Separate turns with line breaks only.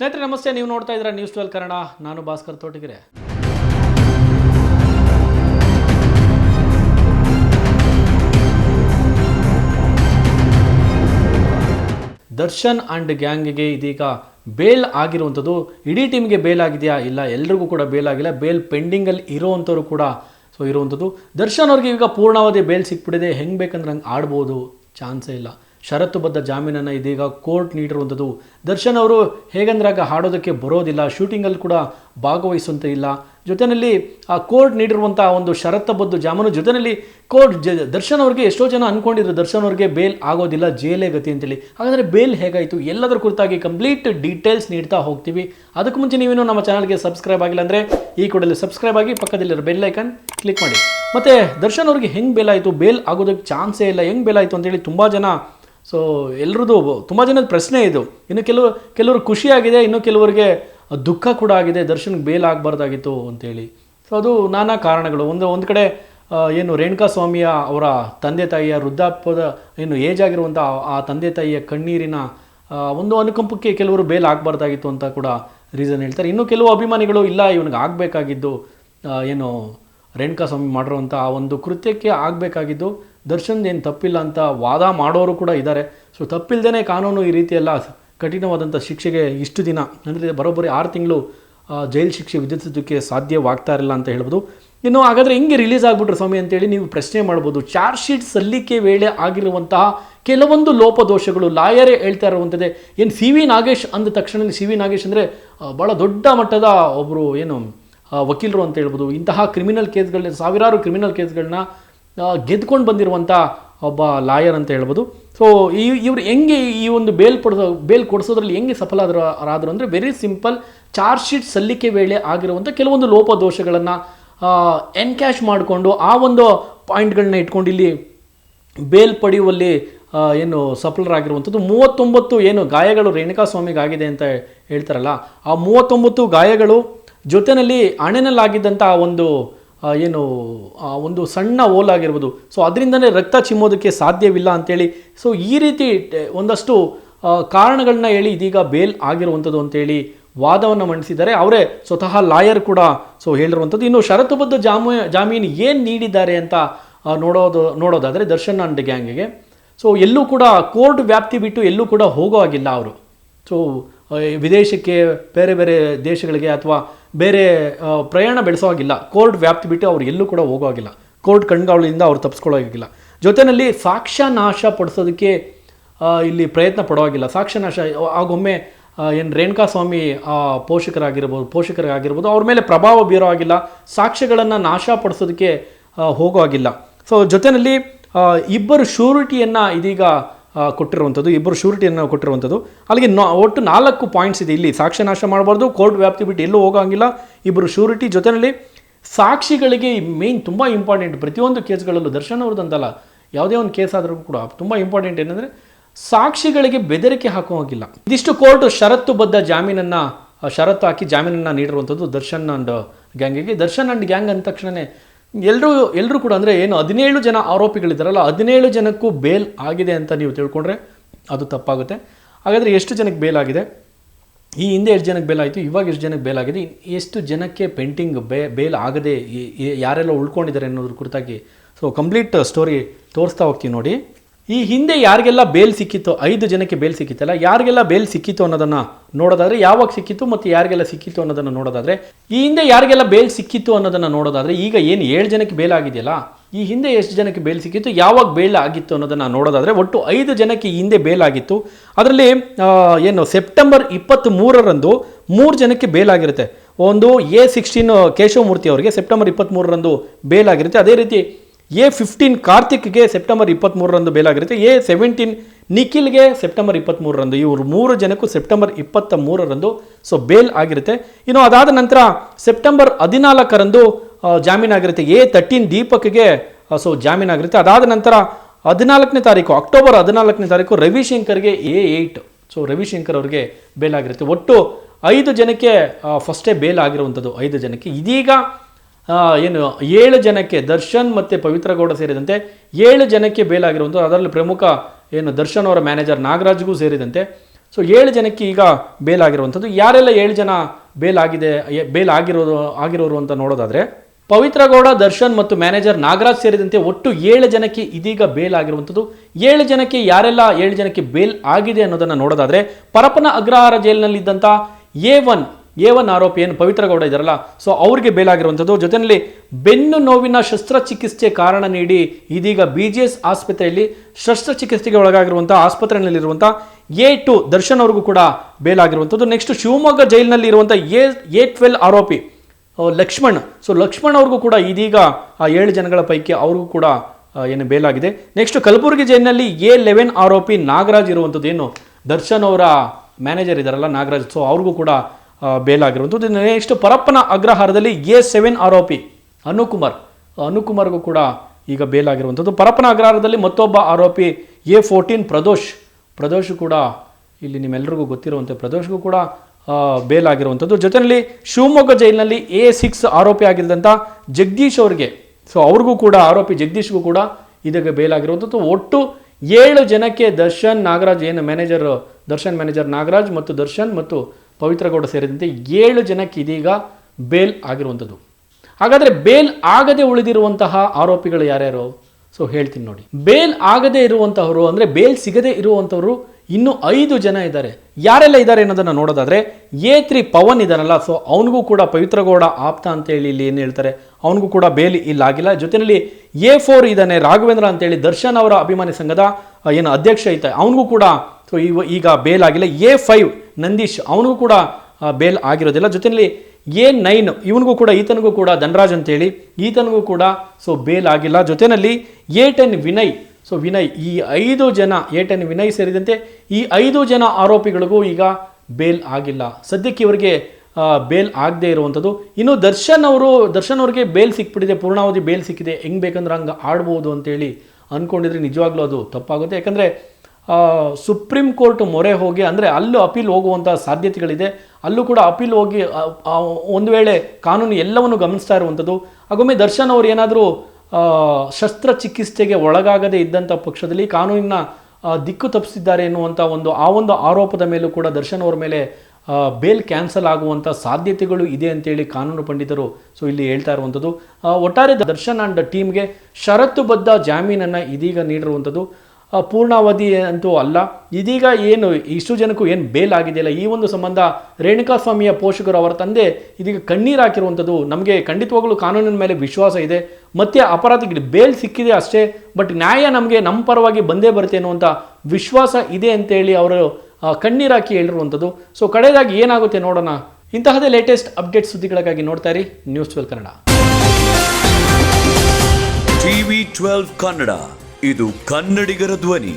ಸ್ನೇಹಿತರೆ, ನಮಸ್ತೆ. ನೀವು ನೋಡ್ತಾ ಇದ್ದೀರಾ ನ್ಯೂಸ್ ಟ್ವೆಲ್ ಕನ್ನಡ. ನಾನು ಭಾಸ್ಕರ್ ತೋಟಗಿರೆ. ದರ್ಶನ್ ಆ್ಯಂಡ್ ಗ್ಯಾಂಗ್ಗೆ ಇದೀಗ ಬೇಲ್ ಆಗಿರುವಂಥದ್ದು. ಇಡೀ ಟೀಮ್ಗೆ ಬೇಲ್ ಆಗಿದೆಯಾ? ಇಲ್ಲ, ಎಲ್ರಿಗೂ ಕೂಡ ಬೇಲ್ ಆಗಿಲ್ಲ. ಬೇಲ್ ಪೆಂಡಿಂಗಲ್ಲಿ ಇರೋವಂಥವ್ರು ಕೂಡ, ಸೊ, ಇರುವಂಥದ್ದು. ದರ್ಶನ್ ಅವ್ರಿಗೆ ಈಗ ಪೂರ್ಣಾವಧಿ ಬೇಲ್ ಸಿಕ್ಬಿಟ್ಟಿದೆ. ಹೆಂಗೆ ಬೇಕಂದ್ರೆ ಹಂಗೆ ಆಡ್ಬೋದು. ಚಾನ್ಸೇ ಇಲ್ಲ. ಷರತ್ತುಬದ್ಧ ಜಾಮೀನನ್ನು ಇದೀಗ ಕೋರ್ಟ್ ನೀಡಿರುವಂಥದ್ದು. ದರ್ಶನ್ ಅವರು ಹೇಗಂದ್ರಾಗ ಹಾಡೋದಕ್ಕೆ ಬರೋದಿಲ್ಲ, ಶೂಟಿಂಗಲ್ಲಿ ಕೂಡ ಭಾಗವಹಿಸುವಂತೆ ಇಲ್ಲ. ಜೊತೆಯಲ್ಲಿ ಆ ಕೋರ್ಟ್ ನೀಡಿರುವಂಥ ಒಂದು ಷರತ್ತುಬದ್ಧ ಜಾಮೀನು ಜೊತೆಯಲ್ಲಿ ಕೋರ್ಟ್ ಜ, ದರ್ಶನ್ ಅವ್ರಿಗೆ ಎಷ್ಟೋ ಜನ ಅಂದ್ಕೊಂಡಿದ್ರು, ದರ್ಶನ್ ಅವ್ರಿಗೆ ಬೇಲ್ ಆಗೋದಿಲ್ಲ, ಜೈಲೇ ಗತಿ ಅಂತೇಳಿ. ಹಾಗಾದರೆ ಬೇಲ್ ಹೇಗಾಯಿತು? ಎಲ್ಲದರ ಕುರಿತಾಗಿ ಕಂಪ್ಲೀಟ್ ಡೀಟೇಲ್ಸ್ ನೀಡ್ತಾ ಹೋಗ್ತೀವಿ. ಅದಕ್ಕೆ ಮುಂಚೆ ನೀವೇನು ನಮ್ಮ ಚಾನಲ್ಗೆ ಸಬ್ಸ್ಕ್ರೈಬ್ ಆಗಿಲ್ಲ ಅಂದರೆ ಈ ಕೂಡಲೇ ಸಬ್ಸ್ಕ್ರೈಬ್ ಆಗಿ ಪಕ್ಕದಲ್ಲಿರೋ ಬೆಲ್ ಐಕನ್ ಕ್ಲಿಕ್ ಮಾಡಿ. ಮತ್ತು ದರ್ಶನ್ ಅವ್ರಿಗೆ ಹೆಂಗೆ ಬೇಲಾಯಿತು ಬೇಲ್ ಆಗೋದಕ್ಕೆ ಚಾನ್ಸೇ ಇಲ್ಲ. ಹೆಂಗೆ ಬೇಲ್ ಆಯಿತು ಅಂತೇಳಿ ತುಂಬ ಜನ ಸೊ ಎಲ್ರದ್ದು ತುಂಬ ಜನದ ಪ್ರಶ್ನೆ ಇದು. ಇನ್ನು ಕೆಲವು ಕೆಲವರು ಖುಷಿಯಾಗಿದೆ, ಇನ್ನು ಕೆಲವರಿಗೆ ದುಃಖ ಕೂಡ ಆಗಿದೆ, ದರ್ಶನ್ಗೆ ಬೇಲ್ ಆಗಬಾರ್ದಾಗಿತ್ತು ಅಂತೇಳಿ. ಸೊ ಅದು ನಾನಾ ಕಾರಣಗಳು. ಒಂದು ಒಂದು ಕಡೆ ಏನು ರೇಣುಕಾ ಸ್ವಾಮಿಯ ಅವರ ತಂದೆ ತಾಯಿಯ ವೃದ್ಧಾಪದ ಏನು ಏಜ್ ಆಗಿರುವಂಥ ಆ- ತಂದೆ ತಾಯಿಯ ಕಣ್ಣೀರಿನ ಒಂದು ಅನುಕಂಪಕ್ಕೆ ಕೆಲವರು ಬೇಲ್ ಆಗಬಾರ್ದಾಗಿತ್ತು ಅಂತ ಕೂಡ ರೀಸನ್ ಹೇಳ್ತಾರೆ. ಇನ್ನು ಕೆಲವು ಅಭಿಮಾನಿಗಳು, ಇಲ್ಲ, ಇವನಿಗೆ ಆಗಬೇಕಾಗಿದ್ದು ಏನು ರೇಣುಕಾ ಸ್ವಾಮಿ ಮಾಡಿರುವಂಥ ಆ ಒಂದು ಕೃತ್ಯಕ್ಕೆ ಆಗಬೇಕಾಗಿದ್ದು ದರ್ಶನ್ ಏನು ತಪ್ಪಿಲ್ಲ ಅಂತ ವಾದ ಮಾಡೋರು ಕೂಡ ಇದ್ದಾರೆ ಸೊ ತಪ್ಪಿಲ್ದೇ ಕಾನೂನು ಈ ರೀತಿಯೆಲ್ಲ ಕಠಿಣವಾದಂಥ ಶಿಕ್ಷೆಗೆ ಇಷ್ಟು ದಿನ, ಅಂದರೆ ಬರೋಬ್ಬರಿ ಆರು ತಿಂಗಳು ಜೈಲು ಶಿಕ್ಷೆ ವಿಧಿಸೋದಕ್ಕೆ ಸಾಧ್ಯವಾಗ್ತಾ ಇರಲಿಲ್ಲ ಅಂತ ಹೇಳ್ಬೋದು. ಇನ್ನು ಹಾಗಾದರೆ ಹಿಂಗೆ ರಿಲೀಸ್ ಆಗಿಬಿಟ್ರೆ ಸ್ವಾಮಿ ಅಂತೇಳಿ ನೀವು ಪ್ರಶ್ನೆ ಮಾಡ್ಬೋದು. ಚಾರ್ಜ್ ಶೀಟ್ ಸಲ್ಲಿಕೆ ವೇಳೆ ಆಗಿರುವಂತಹ ಕೆಲವೊಂದು ಲೋಪದೋಷಗಳು, ಲಾಯರೇ ಹೇಳ್ತಾ ಇರುವಂಥದ್ದೇ, ಏನು ಸಿ ವಿ ನಾಗೇಶ್ ಅಂದ ತಕ್ಷಣ ಸಿ ವಿ ನಾಗೇಶ್ ಅಂದರೆ ಭಾಳ ದೊಡ್ಡ ಮಟ್ಟದ ಒಬ್ಬರು ಏನು ವಕೀಲರು ಅಂತ ಹೇಳ್ಬೋದು. ಇಂತಹ ಕ್ರಿಮಿನಲ್ ಕೇಸ್ಗಳನ್ನ ಸಾವಿರಾರು ಕ್ರಿಮಿನಲ್ ಕೇಸ್ಗಳನ್ನ ಗೆದ್ಕೊಂಡು ಬಂದಿರುವಂಥ ಒಬ್ಬ ಲಾಯರ್ ಅಂತ ಹೇಳ್ಬೋದು. ಸೊ ಈ ಇವರು ಹೆಂಗೆ ಈ ಒಂದು ಬೇಲ್ ಕೊಡಿಸೋ ಬೇಲ್ ಕೊಡಿಸೋದ್ರಲ್ಲಿ ಹೆಂಗೆ ಸಫಲರಾದರು ಆದರು ಅಂದರೆ ವೆರಿ ಸಿಂಪಲ್ ಚಾರ್ಜ್ ಶೀಟ್ ಸಲ್ಲಿಕೆ ವೇಳೆ ಆಗಿರುವಂಥ ಕೆಲವೊಂದು ಲೋಪದೋಷಗಳನ್ನು ಎನ್ಕ್ಯಾಶ್ ಮಾಡಿಕೊಂಡು ಆ ಒಂದು ಪಾಯಿಂಟ್ಗಳನ್ನ ಇಟ್ಕೊಂಡು ಇಲ್ಲಿ ಬೇಲ್ ಪಡೆಯುವಲ್ಲಿ ಏನು ಸಫಲರಾಗಿರುವಂಥದ್ದು. ಮೂವತ್ತೊಂಬತ್ತು ಏನು ಗಾಯಗಳು ರೇಣುಕಾ ಸ್ವಾಮಿಗೆ ಆಗಿದೆ ಅಂತ ಹೇಳ್ತಾರಲ್ಲ, ಆ ಮೂವತ್ತೊಂಬತ್ತು ಗಾಯಗಳು ಜೊತೆಯಲ್ಲಿ ಹಣೆನಲ್ಲಾಗಿದ್ದಂಥ ಒಂದು ಏನು, ಆ, ಒಂದು ಸಣ್ಣ ಓಲಾಗಿರ್ಬೋದು ಸೊ ಅದರಿಂದನೇ ರಕ್ತ ಚಿಮ್ಮೋದಕ್ಕೆ ಸಾಧ್ಯವಿಲ್ಲ ಅಂತೇಳಿ. ಸೊ ಈ ರೀತಿ ಒಂದಷ್ಟು ಕಾರಣಗಳನ್ನ ಹೇಳಿ ಇದೀಗ ಬೇಲ್ ಆಗಿರುವಂಥದ್ದು ಅಂತೇಳಿ ವಾದವನ್ನು ಮಂಡಿಸಿದ್ದಾರೆ. ಅವರೇ ಸ್ವತಃ ಲಾಯರ್ ಕೂಡ, ಸೊ, ಹೇಳಿರುವಂಥದ್ದು. ಇನ್ನು ಷರತ್ತುಬದ್ಧ ಜಾಮ, ಜಾಮೀನು ಏನು ನೀಡಿದ್ದಾರೆ ಅಂತ ನೋಡೋದು, ನೋಡೋದಾದರೆ ದರ್ಶನ್ ಅಂಡ್ ಗ್ಯಾಂಗಿಗೆ. ಸೊ ಎಲ್ಲೂ ಕೂಡ ಕೋರ್ಟ್ ವ್ಯಾಪ್ತಿ ಬಿಟ್ಟು ಎಲ್ಲೂ ಕೂಡ ಹೋಗೋ ಹಾಗಿಲ್ಲ ಅವರು. ಸೊ ವಿದೇಶಕ್ಕೆ, ಬೇರೆ ಬೇರೆ ದೇಶಗಳಿಗೆ ಅಥವಾ ಬೇರೆ ಪ್ರಯಾಣ ಬೆಳೆಸೋ ಹಾಗಿಲ್ಲ ಕೋರ್ಟ್ ವ್ಯಾಪ್ತಿ ಬಿಟ್ಟು ಅವ್ರು ಎಲ್ಲೂ ಕೂಡ ಹೋಗೋ ಹಾಗಿಲ್ಲ ಕೋರ್ಟ್ ಕಣ್ಗಾವಲಿಂದ ಅವ್ರು ತಪ್ಪಿಸ್ಕೊಳ್ಳೋ ಹಾಗಿಲ್ಲ ಜೊತೆಯಲ್ಲಿ ಸಾಕ್ಷ್ಯ ನಾಶ ಪಡಿಸೋದಕ್ಕೆ ಇಲ್ಲಿ ಪ್ರಯತ್ನ ಪಡೋ ಹಾಗಿಲ್ಲ ಸಾಕ್ಷ್ಯ ನಾಶ ಆಗೊಮ್ಮೆ ಏನು ರೇಣುಕಾ ಸ್ವಾಮಿ ಪೋಷಕರಾಗಿರ್ಬೋದು ಪೋಷಕರಾಗಿರ್ಬೋದು, ಅವ್ರ ಮೇಲೆ ಪ್ರಭಾವ ಬೀರೋ ಆಗಿಲ್ಲ ಸಾಕ್ಷ್ಯಗಳನ್ನು ನಾಶ ಪಡಿಸೋದಕ್ಕೆ ಹೋಗೋ ಹಾಗಿಲ್ಲ ಸೊ ಜೊತೆಯಲ್ಲಿ ಇಬ್ಬರು ಶ್ಯೂರಿಟಿಯನ್ನು ಇದೀಗ ಕೊಟ್ಟಿರುವಂಥದ್ದು, ಇಬ್ಬರು ಶ್ಯೂರಿಟಿಯನ್ನು ಕೊಟ್ಟಿರುವಂಥದ್ದು. ಅಲ್ಲಿಗೆ ನಾ, ಒಟ್ಟು ನಾಲ್ಕು ಪಾಯಿಂಟ್ಸ್ ಇದೆ ಇಲ್ಲಿ. ಸಾಕ್ಷ್ಯ ನಾಶ ಮಾಡಬಾರ್ದು ಕೋರ್ಟ್ ವ್ಯಾಪ್ತಿ ಬಿಟ್ಟು ಎಲ್ಲೂ ಹೋಗೋಂಗಿಲ್ಲ. ಇಬ್ಬರು ಶ್ಯೂರಿಟಿ ಜೊತೆಯಲ್ಲಿ ಸಾಕ್ಷಿಗಳಿಗೆ ಮೇನ್ ತುಂಬ ಇಂಪಾರ್ಟೆಂಟ್ ಪ್ರತಿಯೊಂದು ಕೇಸ್ಗಳಲ್ಲೂ ದರ್ಶನ್ ಅವ್ರದ್ದಂತಲ್ಲ ಯಾವುದೇ ಒಂದು ಕೇಸ್ ಆದರೂ ಕೂಡ ತುಂಬ ಇಂಪಾರ್ಟೆಂಟ್ ಏನಂದರೆ, ಸಾಕ್ಷಿಗಳಿಗೆ ಬೆದರಿಕೆ ಹಾಕೋ ಹಾಗಿಲ್ಲ. ಇದಿಷ್ಟು ಕೋರ್ಟ್ ಷರತ್ತುಬದ್ಧ ಜಾಮೀನನ್ನು ಷರತ್ತು ಹಾಕಿ ಜಾಮೀನನ್ನು ನೀಡಿರುವಂಥದ್ದು ದರ್ಶನ್ ಅಂಡ್ ಗ್ಯಾಂಗಿಗೆ ದರ್ಶನ್ ಅಂಡ್ ಗ್ಯಾಂಗ್ ಅಂದ ತಕ್ಷಣವೇ ಎಲ್ಲರೂ ಎಲ್ಲರೂ ಕೂಡ ಅಂದರೆ ಏನು ಹದಿನೇಳು ಜನ ಆರೋಪಿಗಳಿದ್ದಾರಲ್ಲ, ಹದಿನೇಳು ಜನಕ್ಕೂ ಬೇಲ್ ಆಗಿದೆ ಅಂತ ನೀವು ತಿಳ್ಕೊಂಡ್ರೆ ಅದು ತಪ್ಪಾಗುತ್ತೆ. ಹಾಗಾದರೆ ಎಷ್ಟು ಜನಕ್ಕೆ ಬೇಲ್ ಆಗಿದೆ? ಈ ಹಿಂದೆ ಎಷ್ಟು ಜನಕ್ಕೆ ಬೇಲ್ ಆಯಿತು? ಇವಾಗ ಎಷ್ಟು ಜನಕ್ಕೆ ಬೇಲ್ ಆಗಿದೆ? ಎಷ್ಟು ಜನಕ್ಕೆ ಪೆಂಟಿಂಗ್ ಬೇ ಬೇಲ್ ಆಗದೆ ಯಾರೆಲ್ಲ ಉಳ್ಕೊಂಡಿದ್ದಾರೆ ಅನ್ನೋದ್ರ ಕುರಿತಾಗಿ ಸೊ ಕಂಪ್ಲೀಟ್ ಸ್ಟೋರಿ ತೋರಿಸ್ತಾ ಹೋಗ್ತೀವಿ ನೋಡಿ. ಈ ಹಿಂದೆ ಯಾರಿಗೆಲ್ಲ ಬೇಲ್ ಸಿಕ್ಕಿತ್ತು, ಐದು ಜನಕ್ಕೆ ಬೇಲ್ ಸಿಕ್ಕಿತ್ತಲ್ಲ, ಯಾರಿಗೆಲ್ಲ ಬೇಲ್ ಸಿಕ್ಕಿತ್ತು ಅನ್ನೋದನ್ನು ನೋಡೋದಾದ್ರೆ ಯಾವಾಗ ಸಿಕ್ಕಿತ್ತು ಮತ್ತು ಯಾರಿಗೆಲ್ಲ ಸಿಕ್ಕಿತ್ತು ಅನ್ನೋದನ್ನು ನೋಡೋದಾದ್ರೆ, ಈ ಹಿಂದೆ ಯಾರಿಗೆಲ್ಲ ಬೇಲ್ ಸಿಕ್ಕಿತ್ತು ಅನ್ನೋದನ್ನು ನೋಡೋದಾದ್ರೆ ಈಗ ಏನು ಏಳು ಜನಕ್ಕೆ ಬೇಲ್ ಆಗಿದೆಯಲ್ಲ, ಈ ಹಿಂದೆ ಎಷ್ಟು ಜನಕ್ಕೆ ಬೇಲ್ ಸಿಕ್ಕಿತ್ತು, ಯಾವಾಗ ಬೇಲ್ ಆಗಿತ್ತು ಅನ್ನೋದನ್ನು ನೋಡೋದಾದ್ರೆ ಒಟ್ಟು ಐದು ಜನಕ್ಕೆ ಹಿಂದೆ ಬೇಲ್ ಆಗಿತ್ತು. ಅದರಲ್ಲಿ ಏನು, ಸೆಪ್ಟೆಂಬರ್ ಇಪ್ಪತ್ತ್ ಮೂರರಂದು ಮೂರು ಜನಕ್ಕೆ ಬೇಲ್ ಆಗಿರುತ್ತೆ. ಒಂದು ಎ ಸಿಕ್ಸ್ಟೀನ್, ಕೇಶವಮೂರ್ತಿ ಅವರಿಗೆ ಸೆಪ್ಟೆಂಬರ್ ಇಪ್ಪತ್ತ್ಮೂರರಂದು ಬೇಲ್ ಆಗಿರುತ್ತೆ. ಅದೇ ರೀತಿ ಎ ಫಿಫ್ಟೀನ್ ಕಾರ್ತಿಕ್ಗೆ ಸೆಪ್ಟೆಂಬರ್ ಇಪ್ಪತ್ತ್ಮೂರರಂದು ಬೇಲಾಗಿರುತ್ತೆ. ಎ ಸೆವೆಂಟೀನ್ ನಿಖಿಲ್ಗೆ ಸೆಪ್ಟೆಂಬರ್ ಇಪ್ಪತ್ತ್ಮೂರರಂದು ಇವರು ಮೂರು ಜನಕ್ಕೂ ಸೆಪ್ಟೆಂಬರ್ ಇಪ್ಪತ್ತ ಮೂರರಂದು ಸೊ ಬೇಲ್ ಆಗಿರುತ್ತೆ. ಇನ್ನು ಅದಾದ ನಂತರ ಸೆಪ್ಟೆಂಬರ್ ಹದಿನಾಲ್ಕರಂದು ಜಾಮೀನು ಜಾಮೀನಾಗಿರುತ್ತೆ ಎ ತರ್ಟೀನ್ ದೀಪಕ್ಗೆ ಸೊ ಜಾಮೀನಾಗಿರುತ್ತೆ ಅದಾದ ನಂತರ ಹದಿನಾಲ್ಕನೇ ತಾರೀಕು, ಅಕ್ಟೋಬರ್ ಹದಿನಾಲ್ಕನೇ ತಾರೀಕು ರವಿಶಂಕರ್ಗೆ ಎ ಏಯ್ಟ್. ಸೊ ರವಿಶಂಕರ್ ಅವರಿಗೆ ಬೇಲ್ ಆಗಿರುತ್ತೆ ಒಟ್ಟು ಐದು ಜನಕ್ಕೆ ಫಸ್ಟೇ ಬೇಲ್ ಆಗಿರುವಂಥದ್ದು ಐದು ಜನಕ್ಕೆ. ಇದೀಗ ಏನು, ಏಳು ಜನಕ್ಕೆ ದರ್ಶನ್ ಮತ್ತು ಪವಿತ್ರ ಗೌಡ ಸೇರಿದಂತೆ ಏಳು ಜನಕ್ಕೆ ಬೇಲ್ ಆಗಿರುವಂಥದ್ದು. ಅದರಲ್ಲಿ ಪ್ರಮುಖ, ಏನು, ದರ್ಶನ್ ಅವರ ಮ್ಯಾನೇಜರ್ ನಾಗರಾಜ್ಗೂ ಸೇರಿದಂತೆ. ಸೊ ಏಳು ಜನಕ್ಕೆ ಈಗ ಬೇಲ್ ಆಗಿರುವಂಥದ್ದು. ಯಾರೆಲ್ಲ ಏಳು ಜನ ಬೇಲ್ ಆಗಿದೆ ಬೇಲ್ ಆಗಿರೋದು, ಆಗಿರೋರು ಅಂತ ನೋಡೋದಾದರೆ ಪವಿತ್ರ ಗೌಡ ದರ್ಶನ್ ಮತ್ತು ಮ್ಯಾನೇಜರ್ ನಾಗರಾಜ್ ಸೇರಿದಂತೆ ಒಟ್ಟು ಏಳು ಜನಕ್ಕೆ ಇದೀಗ ಬೇಲ್ ಆಗಿರುವಂಥದ್ದು. ಏಳು ಜನಕ್ಕೆ ಯಾರೆಲ್ಲ ಏಳು ಜನಕ್ಕೆ ಬೇಲ್ ಆಗಿದೆ ಅನ್ನೋದನ್ನು ನೋಡೋದಾದರೆ ಪರಪನ ಅಗ್ರಹಾರ ಜೈಲಿನಲ್ಲಿದ್ದಂಥ ಎ ಒನ್ ಎ ಒನ್ ಆರೋಪಿ ಏನು ಪವಿತ್ರ ಗೌಡ ಇದ್ದಾರಲ್ಲ ಸೊ ಅವ್ರಿಗೆ ಬೇಲಾಗಿರುವಂಥದ್ದು. ಜೊತೆಯಲ್ಲಿ ಬೆನ್ನು ನೋವಿನ ಶಸ್ತ್ರಚಿಕಿತ್ಸೆ ಕಾರಣ ನೀಡಿ ಇದೀಗ ಬಿ ಜಿ ಎಸ್ ಆಸ್ಪತ್ರೆಯಲ್ಲಿ ಶಸ್ತ್ರಚಿಕಿತ್ಸೆಗೆ ಒಳಗಾಗಿರುವಂಥ ಆಸ್ಪತ್ರೆಯಲ್ಲಿರುವಂಥ ಎ ಟು ದರ್ಶನ್ ಅವ್ರಿಗೂ ಕೂಡ ಬೇಲಾಗಿರುವಂಥದ್ದು. ನೆಕ್ಸ್ಟ್ ಶಿವಮೊಗ್ಗ ಜೈಲಿನಲ್ಲಿ ಇರುವಂಥ ಎ ಎ ಟ್ವೆಲ್ ಆರೋಪಿ ಲಕ್ಷ್ಮಣ್. ಸೊ ಲಕ್ಷ್ಮಣ್ ಅವ್ರಿಗೂ ಕೂಡ ಇದೀಗ, ಆ, ಏಳು ಜನಗಳ ಪೈಕಿ ಅವ್ರಿಗೂ ಕೂಡ ಏನು ಬೇಲಾಗಿದೆ. ನೆಕ್ಸ್ಟ್ ಕಲಬುರಗಿ ಜೈಲಿನಲ್ಲಿ ಎ ಲೆವೆನ್ ಆರೋಪಿ ನಾಗರಾಜ್ ಇರುವಂಥದ್ದು ಏನು, ದರ್ಶನ್ ಅವರ ಮ್ಯಾನೇಜರ್ ಇದ್ದಾರಲ್ಲ ನಾಗರಾಜ್. ಸೊ ಅವ್ರಿಗೂ ಕೂಡ ಬೇಲಾಗಿರುವಂಥದ್ದು ನೆಕ್ಸ್ಟ್ ಪರಪ್ಪನ ಅಗ್ರಹಾರದಲ್ಲಿ ಎ ಸೆವೆನ್ ಆರೋಪಿ ಅನುಕುಮಾರ್, ಅನುಕುಮಾರ್ಗೂ ಕೂಡ ಈಗ ಬೇಲಾಗಿರುವಂಥದ್ದು ಪರಪ್ಪನ ಅಗ್ರಹಾರದಲ್ಲಿ ಮತ್ತೊಬ್ಬ ಆರೋಪಿ ಎ ಫೋರ್ಟೀನ್ ಪ್ರದೋಷ್. ಪ್ರದೋಷ್ ಕೂಡ ಇಲ್ಲಿ ನಿಮ್ಮೆಲ್ಲರಿಗೂ ಗೊತ್ತಿರುವಂಥ ಪ್ರದೋಷ್ಗೂ ಕೂಡ ಬೇಲಾಗಿರುವಂಥದ್ದು ಜೊತೆಯಲ್ಲಿ ಶಿವಮೊಗ್ಗ ಜೈಲಿನಲ್ಲಿ ಎ ಸಿಕ್ಸ್ ಆರೋಪಿ ಆಗಿದ್ದಂಥ ಜಗದೀಶ್ ಅವ್ರಿಗೆ. ಸೊ ಅವ್ರಿಗೂ ಕೂಡ, ಆರೋಪಿ ಜಗದೀಶ್ಗೂ ಕೂಡ ಇದಕ್ಕೆ ಬೇಲಾಗಿರುವಂಥದ್ದು ಒಟ್ಟು ಏಳು ಜನಕ್ಕೆ ದರ್ಶನ್ ನಾಗರಾಜ್, ಏನು ಮ್ಯಾನೇಜರ್ ದರ್ಶನ್ ಮ್ಯಾನೇಜರ್ ನಾಗರಾಜ್ ಮತ್ತು ದರ್ಶನ್ ಮತ್ತು ಪವಿತ್ರ ಗೌಡ ಸೇರಿದಂತೆ ಏಳು ಜನಕ್ಕೆ ಇದೀಗ ಬೇಲ್ ಆಗಿರುವಂಥದ್ದು. ಹಾಗಾದ್ರೆ ಬೇಲ್ ಆಗದೆ ಉಳಿದಿರುವಂತಹ ಆರೋಪಿಗಳು ಯಾರ್ಯಾರು? ಸೊ ಹೇಳ್ತೀನಿ ನೋಡಿ. ಬೇಲ್ ಆಗದೆ ಇರುವಂತಹವರು ಅಂದರೆ ಬೇಲ್ ಸಿಗದೆ ಇರುವಂಥವರು ಇನ್ನೂ ಐದು ಜನ ಇದ್ದಾರೆ. ಯಾರೆಲ್ಲ ಇದ್ದಾರೆ ಅನ್ನೋದನ್ನು ನೋಡೋದಾದ್ರೆ ಎ ತ್ರಿ ಪವನ್ ಇದ್ದಾರಲ್ಲ ಸೊ ಅವನಿಗೂ ಕೂಡ ಪವಿತ್ರಗೌಡ ಆಪ್ತ ಅಂತೇಳಿ ಇಲ್ಲಿ ಏನು ಹೇಳ್ತಾರೆ? ಅವನಿಗೂ ಕೂಡ ಬೇಲ್ ಇಲ್ಲ, ಆಗಿಲ್ಲ. ಜೊತೆಯಲ್ಲಿ ಎ ಫೋರ್ ಇದ್ದಾನೆ ರಾಘವೇಂದ್ರ ಅಂತೇಳಿ ದರ್ಶನ್ ಅವರ ಅಭಿಮಾನಿ ಸಂಘದ ಏನು ಅಧ್ಯಕ್ಷ ಐತೆ ಅವನಿಗೂ ಕೂಡ ಸೊ ಇವ ಈಗ ಬೇಲ್ ಆಗಿಲ್ಲ. ಎ ಫೈವ್ ನಂದೀಶ್, ಅವನಿಗೂ ಕೂಡ ಬೇಲ್ ಆಗಿರೋದಿಲ್ಲ. ಜೊತೆಯಲ್ಲಿ ಎ ನೈನ್ ಇವನಿಗೂ ಕೂಡ, ಈತನಿಗೂ ಕೂಡ, ಧನರಾಜ್ ಅಂತೇಳಿ, ಈತನಿಗೂ ಕೂಡ ಸೊ ಬೇಲ್ ಆಗಿಲ್ಲ. ಜೊತೆಯಲ್ಲಿ A ten Vinay. So Vinay, ಈ ಐದು ಜನ ಎ ಟೆನ್ ವಿನಯ್ ಸೇರಿದಂತೆ ಈ ಐದು ಜನ ಆರೋಪಿಗಳಿಗೂ ಈಗ ಬೇಲ್ ಆಗಿಲ್ಲ. ಸದ್ಯಕ್ಕೆ ಇವರಿಗೆ ಬೇಲ್ ಆಗದೆ ಇರುವಂಥದ್ದು. ಇನ್ನು ದರ್ಶನ್ ಅವರು, ದರ್ಶನ್ ಅವ್ರಿಗೆ ಬೇಲ್ ಸಿಕ್ಬಿಟ್ಟಿದೆ. ಪೂರ್ಣಾವಧಿ ಬೇಲ್ ಸಿಕ್ಕಿದೆ. ಹೆಂಗೆ ಬೇಕಂದ್ರೆ ಹಂಗೆ ಆಡ್ಬೋದು ಅಂತೇಳಿ ಅಂದ್ಕೊಂಡಿದ್ರೆ ನಿಜವಾಗ್ಲೂ ಅದು ತಪ್ಪಾಗುತ್ತೆ. ಯಾಕಂದರೆ ಸುಪ್ರೀಂ ಕೋರ್ಟ್ ಮೊರೆ ಹೋಗಿ, ಅಂದರೆ ಅಲ್ಲೂ ಅಪೀಲ್ ಹೋಗುವಂಥ ಸಾಧ್ಯತೆಗಳಿದೆ. ಅಲ್ಲೂ ಕೂಡ ಅಪೀಲ್ ಹೋಗಿ ಒಂದು ವೇಳೆ ಕಾನೂನು ಎಲ್ಲವನ್ನು ಗಮನಿಸ್ತಾ ಇರುವಂಥದ್ದು, ಹಾಗೊಮ್ಮೆ ದರ್ಶನ್ ಅವರು ಏನಾದರೂ ಶಸ್ತ್ರಚಿಕಿತ್ಸೆಗೆ ಒಳಗಾಗದೇ ಇದ್ದಂಥ ಪಕ್ಷದಲ್ಲಿ ಕಾನೂನಿನ ದಿಕ್ಕು ತಪ್ಪಿಸಿದ್ದಾರೆ ಎನ್ನುವಂಥ ಒಂದು, ಆ ಒಂದು ಆರೋಪದ ಮೇಲೂ ಕೂಡ ದರ್ಶನ್ ಅವರ ಮೇಲೆ ಬೇಲ್ ಕ್ಯಾನ್ಸಲ್ ಆಗುವಂಥ ಸಾಧ್ಯತೆಗಳು ಇದೆ ಅಂತೇಳಿ ಕಾನೂನು ಪಂಡಿತರು ಸೊ ಇಲ್ಲಿ ಹೇಳ್ತಾ ಇರುವಂಥದ್ದು. ಒಟ್ಟಾರೆ ದರ್ಶನ್ ಆ್ಯಂಡ್ ಟೀಮ್ಗೆ ಷರತ್ತುಬದ್ಧ ಜಾಮೀನನ್ನು ಇದೀಗ ನೀಡಿರುವಂಥದ್ದು. ಪೂರ್ಣಾವಧಿ ಅಂತೂ ಅಲ್ಲ. ಇದೀಗ ಏನು, ಇಷ್ಟು ಜನಕ್ಕೂ ಏನು ಬೇಲ್ ಆಗಿದೆಯಲ್ಲ? ಈ ಒಂದು ಸಂಬಂಧ ರೇಣುಕಾಸ್ವಾಮಿಯ ಪೋಷಕರು ಅವರ ತಂದೆ ಇದೀಗ ಕಣ್ಣೀರು ಹಾಕಿರುವಂಥದ್ದು ನಮಗೆ ಖಂಡಿತವಾಗಲೂ ಕಾನೂನಿನ ಮೇಲೆ ವಿಶ್ವಾಸ ಇದೆ. ಮತ್ತೆ ಅಪರಾಧಿಗೆ ಬೇಲ್ ಸಿಕ್ಕಿದೆ ಅಷ್ಟೇ, ಬಟ್ ನ್ಯಾಯ ನಮಗೆ ನಮ್ಮ ಪರವಾಗಿ ಬಂದೇ ಬರುತ್ತೆ ಅನ್ನುವಂಥ ವಿಶ್ವಾಸ ಇದೆ ಅಂತೇಳಿ ಅವರು ಕಣ್ಣೀರು ಹಾಕಿ ಹೇಳಿರುವಂಥದ್ದು. ಸೊ ಕಡೆಯದಾಗಿ ಏನಾಗುತ್ತೆ ನೋಡೋಣ. ಇಂತಹದೇ ಲೇಟೆಸ್ಟ್ ಅಪ್ಡೇಟ್ ಸುದ್ದಿಗಳಿಗಾಗಿ ನೋಡ್ತಾ ಇರಿ. News twelve Kannada.
TV twelve Kannada. ಇದು ಕನ್ನಡಿಗರ ಧ್ವನಿ.